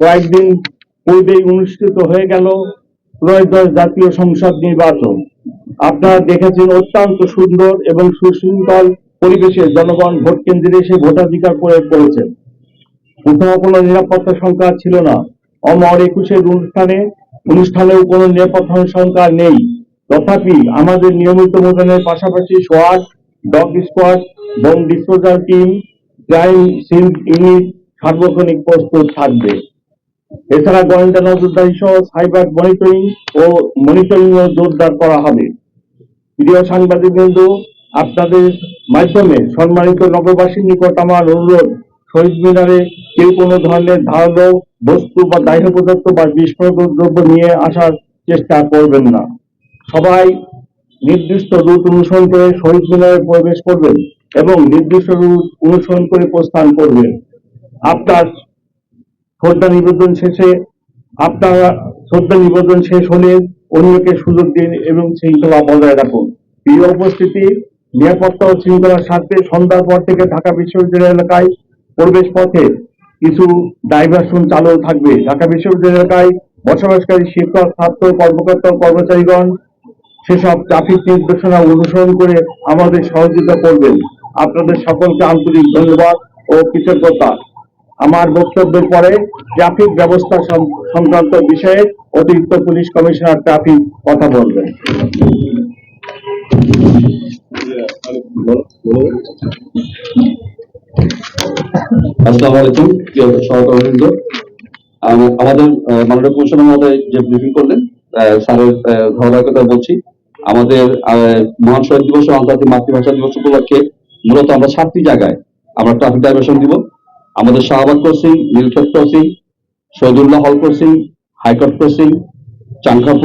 কয়েকদিন পূর্বেই অনুষ্ঠিত হয়ে গেল ত্রয়োদশ জাতীয় সংসদ নির্বাচন। আপনারা দেখেছেন অত্যন্ত সুন্দর এবং সুশৃঙ্খল পরিবেশে জনগণ ভোট কেন্দ্রে এসে ভোটাধিকার প্রয়োগ করেছেন কোথাও কোনো নিরাপত্তা সংখ্যা ছিল না। অমর একুশের অনুষ্ঠানে অনুষ্ঠানেও কোনো নিরাপত্তা সংখ্যা নেই। তথাপি আমাদের নিয়মিত মোতায়েনের পাশাপাশি সোয়াট dog squad, bomb disposal team, crime scene unit, সার্বক্ষণিক প্রস্তুত থাকবে। এছাড়া গোয়েন্দা নজরদারি সহ সাইবার মনিটরিং ও মনিটরিং ও জোরদার করা হবে। প্রিয় সাংবাদিক বন্ধু আপনাদের মাধ্যমে সম্মানিত নগরবাসীর নিকট আমার অনুরোধ, শহীদ মিনারে কেউ কোনো ধরনের ধারালো বস্তু বা দাহ্য পদার্থ বা বিস্ফোরক দ্রব্য নিয়ে আসার চেষ্টা করবেন না। সবাই নির্দিষ্ট রুট অনুসরণ করে শহীদ মিনারে প্রবেশ করবেন এবং নির্দিষ্ট রুট অনুসরণ করে প্রস্থান করবেন। আপনার শ্রদ্ধা নিবেদন শেষে আপনারা শ্রদ্ধা নিবেদন শেষ হলে অন্যকে সুযোগ দিন এবং শৃঙ্খলা বজায় রাখুন। প্রিয় উপস্থিতি নিরাপত্তা ও শৃঙ্খলার স্বার্থে সন্ধ্যার পর থেকে ঢাকা বিশ্ববিদ্যালয় এলাকায় প্রবেশ পথে কিছু ডাইভারশন চালু থাকবে। ঢাকা বিশ্ববিদ্যালয় এলাকায় বসবাসকারী শিক্ষক, ছাত্র, কর্মকর্তা কর্মচারীগণ সেসব ট্রাফিক নির্দেশনা অনুসরণ করে আমাদের সহযোগিতা করবেন। আপনাদের সকলকে আন্তরিক ধন্যবাদ ও কৃতজ্ঞতা। আমার বক্তব্যের পরে ট্রাফিক ব্যবস্থা সংক্রান্ত বিষয়ে অতিরিক্ত পুলিশ কমিশনার ট্রাফিক কথা বলবেন। আসসালামু আলাইকুম সহকর্মীবৃন্দ। আমাদের মাননীয় কমিশনার মহোদয় যে ব্রিফিং করলেন স্যারের আহ, ধারাবাহিকতা বলছি আমাদের মহান শহীদ দিবস আন্তর্জাতিক মাতৃভাষা দিবস উপলক্ষে মূলত আমরা সাতটি জায়গায় আমরা ট্রাফিক ডাইভার্সন দিব। আমাদের Shahbag crossing Nilkhet crossing Shahidullah hall crossing high court crossing চাংখাপুর